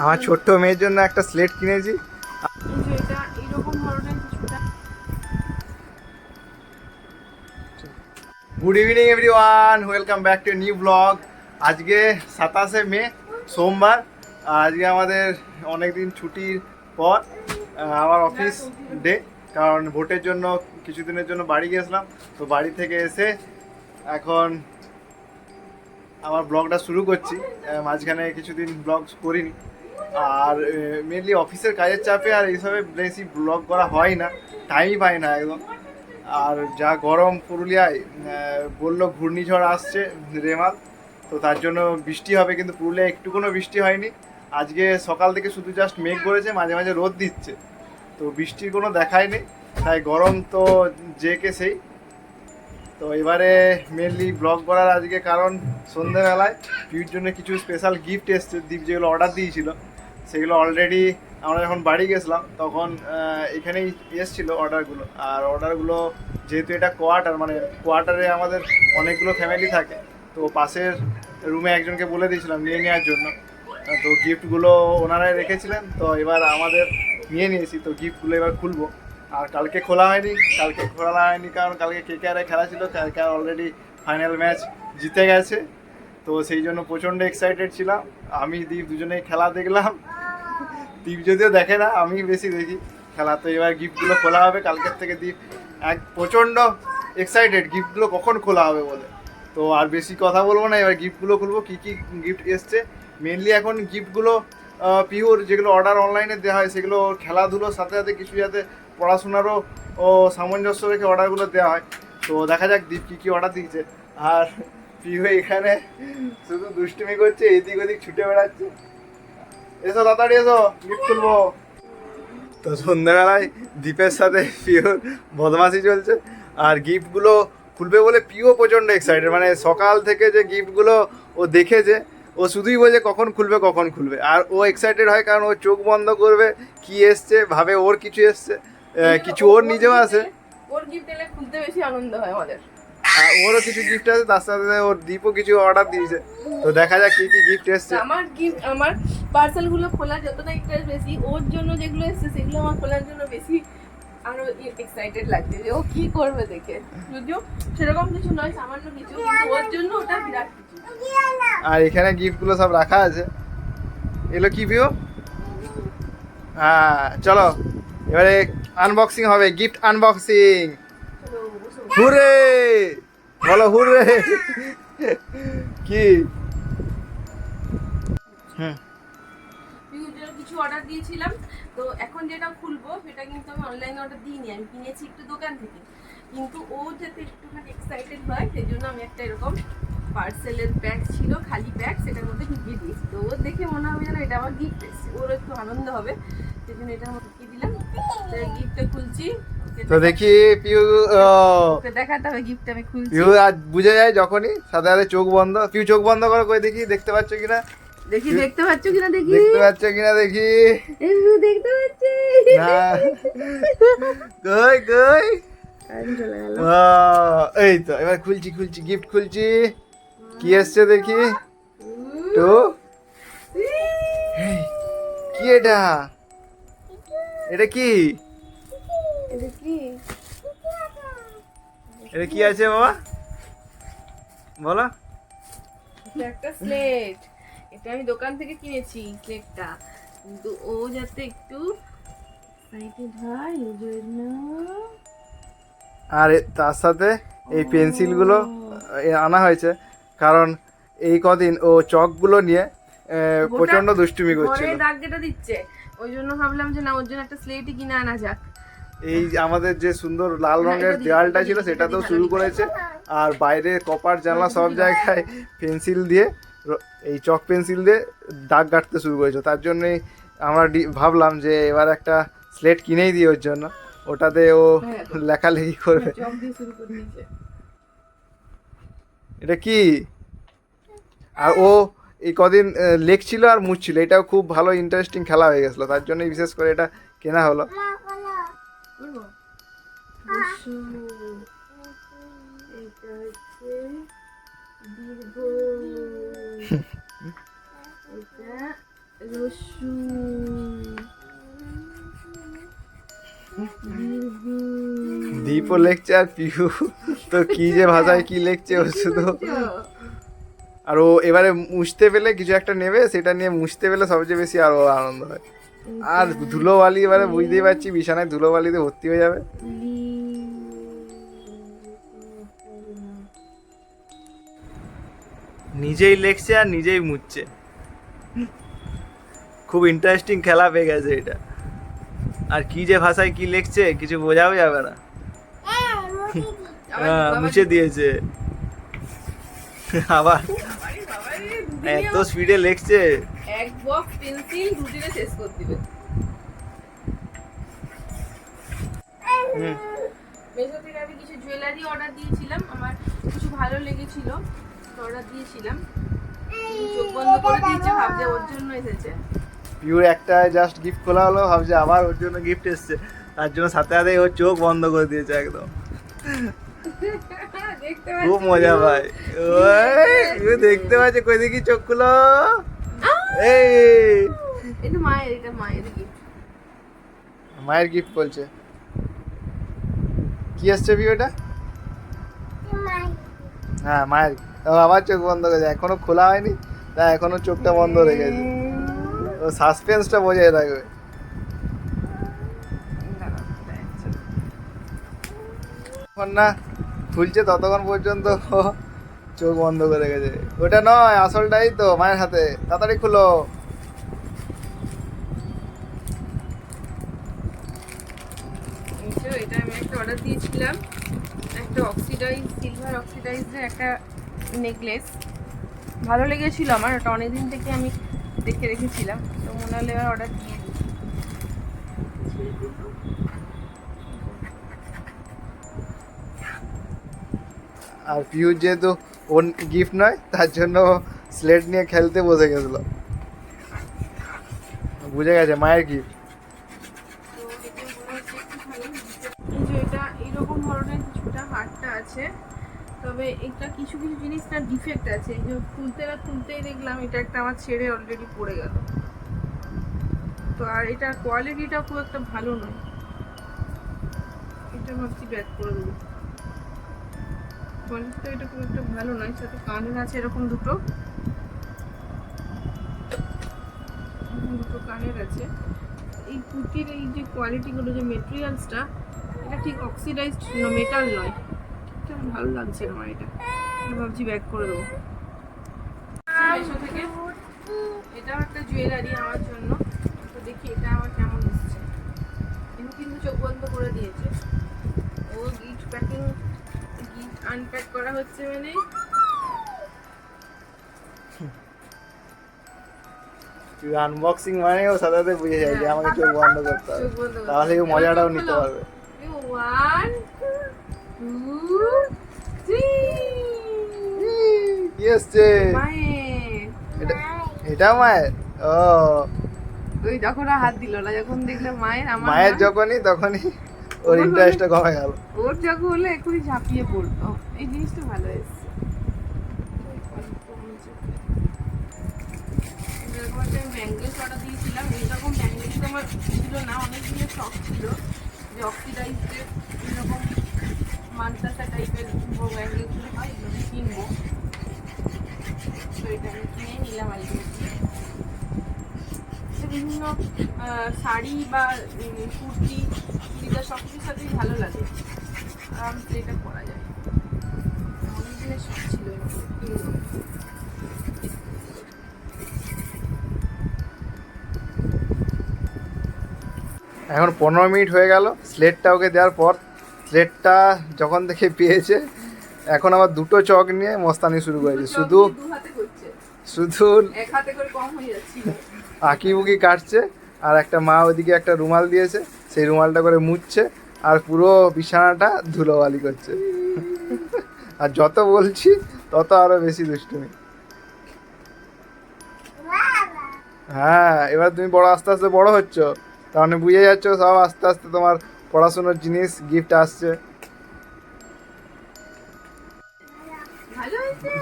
আমার ছোট্ট মেয়ের জন্য একটা স্লেট কিনেছি। Good evening everyone welcome back to new blog আজকে সাতাশে মে, সোমবার। আজকে আমাদের অনেক দিন ছুটির পর আমার অফিস ডে কারণ ভোটের জন্য, কিছুদিনের জন্য বাড়ি গেছিলাম। তো বাড়ি থেকে এসে এখন আমার ব্লগটা শুরু করছি। মাঝখানে কিছুদিন ব্লগ করিনি। আর মেনলি অফিসের কাজের চাপে আর এইসবে বেশি ব্লগ করা হয় না টাইমই পাই না একদম। আর যা গরম পুরুলিয়ায় বলল ঘূর্ণিঝড় আসছে রেমাল, তো তার জন্য বৃষ্টি হবে, কিন্তু পুরুলিয়ায় একটু কোনো বৃষ্টি হয়নি। আজকে সকাল থেকে শুধু জাস্ট মেঘ করেছে, মাঝে মাঝে রোদ দিচ্ছে, তো বৃষ্টির কোনো দেখাই নেই। তাই গরম তো যে কে সেই। তো এবারে মেনলি ব্লগ করার আজকে কারণ সন্ধ্যেবেলায় পিউর জন্য কিছু স্পেশাল গিফট এসছে, দীপ যেগুলো অর্ডার দিয়েছিল। সেগুলো অলরেডি আমরা যখন বাড়ি গেছিলাম, তখন এখানেই এসছিল অর্ডারগুলো আর অর্ডারগুলো যেহেতু এটা কোয়ার্টার মানে কোয়ার্টারে আমাদের অনেকগুলো ফ্যামিলি থাকে, তো পাশের রুমে একজনকে বলে দিয়েছিলাম নিয়ে নেওয়ার জন্য। তো গিফটগুলো ওনারাই রেখেছিলেন, তো এবার আমাদের নিয়ে নিয়েছি, তো গিফটগুলো এবার খুলবো। আর কালকে খোলা হয়নি, কালকে খোলা হয়নি কারণ কালকে কে কে খেলা ছিল কে আর অলরেডি ফাইনাল ম্যাচ জিতে গেছে। তো সেই জন্য প্রচণ্ড এক্সাইটেড ছিলাম। আমি দীপ দুজনেই খেলা দেখলাম দীপ যদিও দেখে না, আমি বেশি দেখি। খেলা তো এবার গিফটগুলো খোলা হবে, কালকের থেকে দীপ এক প্রচণ্ড এক্সাইটেড গিফটগুলো কখন খোলা হবে বলে। তো আর বেশি কথা বলব না, এবার গিফটগুলো খুলবো, কী কী গিফট এসছে। মেনলি এখন গিফটগুলো পিওর যেগুলো অর্ডার অনলাইনে দেওয়া হয়, সেগুলো খেলাধুলোর সাথে সাথে কিছু যাতে পড়াশোনারও ও সামঞ্জস্য রেখে অর্ডারগুলো দেওয়া হয়। তো দেখা যাক দীপ কী কী অর্ডার দিয়েছে। আর পিও এখানে শুধু দুষ্টুমি করছে, এদিক ওদিক ছুটে বেড়াচ্ছে। এসো, তাড়াতাড়ি এসো গিফট খুলবো তো সন্ধ্যাবেলায় দীপের সাথে পিওর বদমাশি চলছে, আর গিফটগুলো খুলবে বলে পিও প্রচণ্ড এক্সাইটেড মানে সকাল থেকে যে গিফটগুলো ও দেখেছে, ও শুধুই বলছে কখন খুলবে কখন খুলবে। আর ও এক্সাইটেড হয় কারণ ও চোখ বন্ধ করবে, কি এসছে, ভাবে ওর কিছু এসছে কিছু ওর নিজেও আছে ওর গিফট এলে খুলতে বেশি আনন্দ হয় আমাদের। ওরও কিছু গিফট আছে তার সাথে ওর দীপও কিছু অর্ডার দিয়েছে। তো দেখা যাক কি কি গিফট এসছে। আমার গিফট আমার পার্সেলগুলো খোলা যতটা ইন্টারেস্ট বেশি ওর জন্য যেগুলো এসেছে সেগুলো আমার খোলার জন্য বেশি আরও এক্সাইটেড লাগছে যে ও কি করবে দেখে। যদিও সেরকম কিছু নয় সামান্য কিছু কিন্তু ওর জন্য ওটা বিরাট আর এখানে গিফটগুলো সব রাখা আছে। এগুলো কি ভিউ হ্যাঁ চলো। এবারে আনবক্সিং হবে গিফট আনবক্সিং হুরে বলো হুরে কি? জন্য কিছু অর্ডার দিয়েছিলাম তো এখন যেটা খুলবো সেটা কিন্তু আমি অনলাইনে অর্ডার দিইনি আমি কিনেছি একটু দোকান থেকে। কিন্তু ও যাতে একটুখানি এক্সাইটেড হয় সেই জন্য আমি একটা এরকম পার্সেলের ব্যাগ ছিল খালি ব্যাগ সেটার মধ্যে ঢুকিয়ে দিয়েছি তো ওর দেখে মনে হবে যেন এটা আমার গিফট এসেছে। ওর একটু আনন্দ হবে সেই জন্য এটার মধ্যে ঢুকিয়ে দিলাম। গিফটটা খুলছি। তো দেখি পিউ দেখাতে হবে গিফট আমি খুলছি। পিউ আজ বুঝে যায় যখনই সাথে সাথে চোখ বন্ধ। পিউ চোখ বন্ধ করো কই দেখি দেখতে পাচ্ছ কিনা? দেখি দেখতে পাচ্ছ কিনা দেখি? দেখতে পাচ্ছ কিনা দেখি? এই দেখতে পাচ্ছি। না। কই এই তো এবার খুলছি খুলছি গিফট খুলছি। কি এসছে দেখি? তো কি এটা? এটা কি? এটা কি? এটা কি আছে বাবা? বলো। এটা একটা স্লেট এটা আমি দোকান থেকে কিনেছি স্লেটটা কিন্তু ও যাতে একটু হয় জন্য আর তার সাথে এই পেন্সিলগুলো এ, আনা হয়েছে। কারণ এই কদিন ও চকগুলো নিয়ে প্রচণ্ড দুষ্টুমি করছিল। ঘরে দাগ যেটা দিচ্ছে। ওই জন্য ভাবলাম যে না ওর জন্য একটা স্লেটই কিনে আনা যাক। এই যে আমাদের যে সুন্দর লাল রঙের দেওয়ালটা ছিল দিই, সেটা এটা তো দিই, শুরু করেছে। আর বাইরে কপার জানলা সব জায়গায় পেন্সিল দিয়ে এই চক পেন্সিল দিয়ে দাগ কাটতে শুরু করেছে। তার জন্যই আমরা ডি- ভাবলাম যে এবার একটা স্লেট কিনেই দিই ওর জন্য। ওটাতে ও হ্যাঁ। লেখালেখি করবে। চক দিয়ে শুরু করে এটা কি? আর ও এই কদিন লেখছিল আর মুছছিল। এটাও খুব ভালো ইন্টারেস্টিং খেলা হয়ে গেছিল। তার জন্যই বিশেষ করে এটা কেনা হলো। করব বসো। এটা হচ্ছে দীর্ঘ এটা রসু দীপও লেখছে আর পিহু তো কি যে ভাষায় কি লেখছে ও শুধু আর ও এবারে মুছতে পেলে কিছু একটা নেবে সেটা নিয়ে মুছতে পেলে সবচেয়ে বেশি আরও আনন্দ হয় আর ধুলোবালি এবারে বুঝতেই পারছি বিছানায় ধুলোবালিতে ভর্তি হয়ে যাবে। নিজেই লেখছে আর নিজেই মুছছে। খুব ইন্টারেস্টিং খেলা পেয়ে গেছে এটা। আর কি যে ভাষায় কি লিখছে কিছু বোঝাও যাবে না। হ্যাঁ, মুছে দিয়েছে। আবার এত স্পিডে লিখছে। বক্স পেন্সিল দুদিনে শেষ করে দিবে। মেশো থেকে আমি কিছু জুয়েলারি অর্ডার দিয়েছিলাম। আমার কিছু ভালো লেগেছিল অর্ডার দিয়েছিলাম। চোখ বন্ধ করে দিয়েছে ভাবছে ওর জন্য এসেছে। পিওর একটা জাস্ট গিফট খোলা হলো ভাবছে আবার ওর জন্য গিফট এসছে। তার জন্য সাথে সাথে ওর চোখ বন্ধ করে দিয়েছে একদম। খুব মজা পায় ওই দেখতে পাচ্ছে কই দেখি চোখ খুলো? এই। এটা মায়ের এটা মায়ের গিফট মায়ের গিফট বলছে। কি আসছে এটা হ্যাঁ মায়ের আবার চোখ বন্ধ করেছে এখনও খোলা হয়নি? তা এখনও চোখটা বন্ধ রেখেছে ও সাসপেন্সটা বজায় রাখবে না খুলছে ততক্ষণ পর্যন্ত। চোখ বন্ধ করে গেছে। ওটা নয় আসলটাই তো মায়ের হাতে। তাড়াতাড়ি খুলো। এটা আমি একটা অর্ডার দিয়েছিলাম। একটা অক্সিডাইজ সিলভার অক্সিডাইজের একটা নেকলেস ভালো লেগেছিল আমার ওটা অনেকদিন থেকে আমি দেখে রেখেছিলাম। তো মনে হলো এবার অর্ডার দিয়ে দিই। আর পিউর যেহেতু ওর গিফট নয়, তার জন্য স্লেট নিয়ে খেলতে বসে গেছিল। বুঝে গেছে, মায়ের গিফট এইরকম ধরনের কিছুটা হারটা আছে, তবে এটা কিছু কিছু জিনিস না ডিফেক্ট আছে। এই যে খুলতে না খুলতেই দেখলাম এটা একটা আমার ছেড়ে অলরেডি পড়ে গেল। তো আর এটার কোয়ালিটিটা খুব একটা ভালো নয়। এটা ভাবছি ব্যাক করে দেবো। কোয়ালিটিটা এটা খুব একটা ভালো নয়, সাথে কানের আছে এরকম দুটো। দুটো কানের আছে। এই কুর্তির এই যে কোয়ালিটিগুলো যে মেটেরিয়ালসটা এটা ঠিক অক্সিডাইজড মেটাল নয়। এটা ভালো লাগছে আমার এটা। ভাবছি ব্যাক করে দেবো। এটাও একটা জুয়েলারি আমার জন্য। তো দেখি এটা আমার কেমন এসছে কিন্তু চোখ বন্ধ করে দিয়েছে। ও গিফট প্যাকিং আনপ্যাক করা হচ্ছে মানে? তুই আনবক্সিং মানে ও সাথে সাথে বুঝে যায় যে আমাকে চোখ বন্ধ করতে হবে। তাহলে ও মজাটাও নিতে পারবে। ওয়ান টু থ্রি কি এটা মায়ের? ও। ওই যখন হাত দিল না যখন দেখলাম মায়ের আমার মায়ের যখনই তখনই। ওর ইন্টারেস্টটা কমে গেল। ওর যখন হলে এখনই ঝাঁপিয়ে পড়তো এই জিনিসটা ভালো এসছে অর্ডার দিয়েছিলাম। এইরকম আমার ছিল না অনেক দিনের শখ ছিল। যে অক্সিডাইজের এরকম মানতাসা টাইপের হয় এগুলো কিনবো। তো এটা আমি কিনে নিলাম আলটিমেটলি বিভিন্ন আহ, শাড়ি বা কুর্তি চুড়িদার সব কিছুর সাথেই ভালো লাগে। আরামসে এটা পরা যায়। অনেক দিনের শখ ছিল এখন পনেরো মিনিট হয়ে গেল। স্লেটটা ওকে দেওয়ার পর স্লেটটা যখন থেকে পেয়েছে এখন আবার দুটো চক নিয়ে মস্তানি শুরু করেছে। শুধু শুধু এক হাতে করে কম হয়ে যাচ্ছিল আঁকি বুকি কাটছে আর একটা মা ওদিকে একটা রুমাল দিয়েছে। সেই রুমালটা করে মুছছে আর পুরো বিছানাটা ধুলোবালি করছে। আর যত বলছি তত আরও বেশি দুষ্টুমি। হ্যাঁ এবার তুমি বড় আস্তে আস্তে বড় হচ্ছ। তার মানে বুঝে যাচ্ছ সব আস্তে আস্তে তোমার পড়াশোনার জিনিস গিফট আসছে।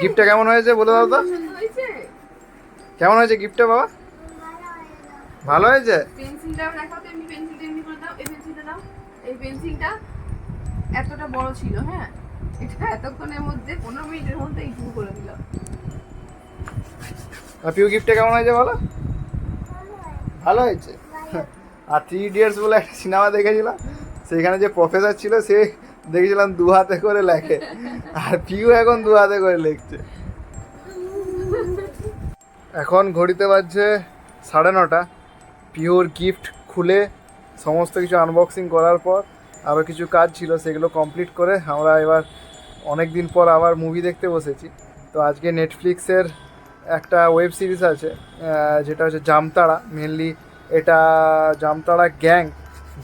গিফটটা কেমন হয়েছে বলে দাও তো। কেমন হয়েছে গিফটটা বাবা? ভালো হয়েছে। পেন্সিলটা দেখাও তো এমনি এমনি এতটা বড় ছিল হ্যাঁ? এটা এতক্ষণের মধ্যে পনেরো মিনিটের মধ্যে করে দিল। পিউ গিফটটা কেমন হয়েছে বলো? ভালো হয়েছে। আর থ্রি ইডিয়টস বলে একটা সিনেমা দেখেছিলাম, সেখানে যে প্রফেসর ছিল, সে দেখেছিলাম দু হাতে করে লেখে। আর পিউ এখন দু হাতে করে লিখছে। এখন ঘড়িতে বাজছে সাড়ে নটা। পিওর গিফট খুলে সমস্ত কিছু আনবক্সিং করার পর আরও কিছু কাজ ছিল সেগুলো কমপ্লিট করে আমরা এবার অনেক দিন পর আবার মুভি দেখতে বসেছি। তো আজকে নেটফ্লিক্সের একটা ওয়েব সিরিজ আছে যেটা হচ্ছে জামতাড়া। মেনলি এটা জামতাড়া গ্যাং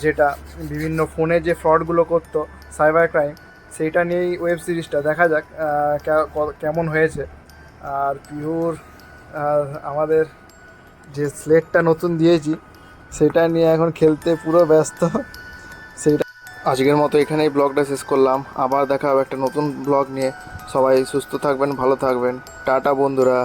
যেটা বিভিন্ন ফোনে যে ফ্রডগুলো করতো সাইবার ক্রাইম সেইটা নিয়েই ওয়েব সিরিজটা দেখা যাক কেমন হয়েছে। আর পিওর আমাদের যে স্লেটটা নতুন দিয়েছি সেটা নিয়ে এখন খেলতে পুরো ব্যস্ত। সেটা আজকের মতো এখানেই ব্লগটা শেষ করলাম। আবার দেখা হবে একটা নতুন ব্লগ নিয়ে। সবাই সুস্থ থাকবেন, ভালো থাকবেন। টাটা বন্ধুরা।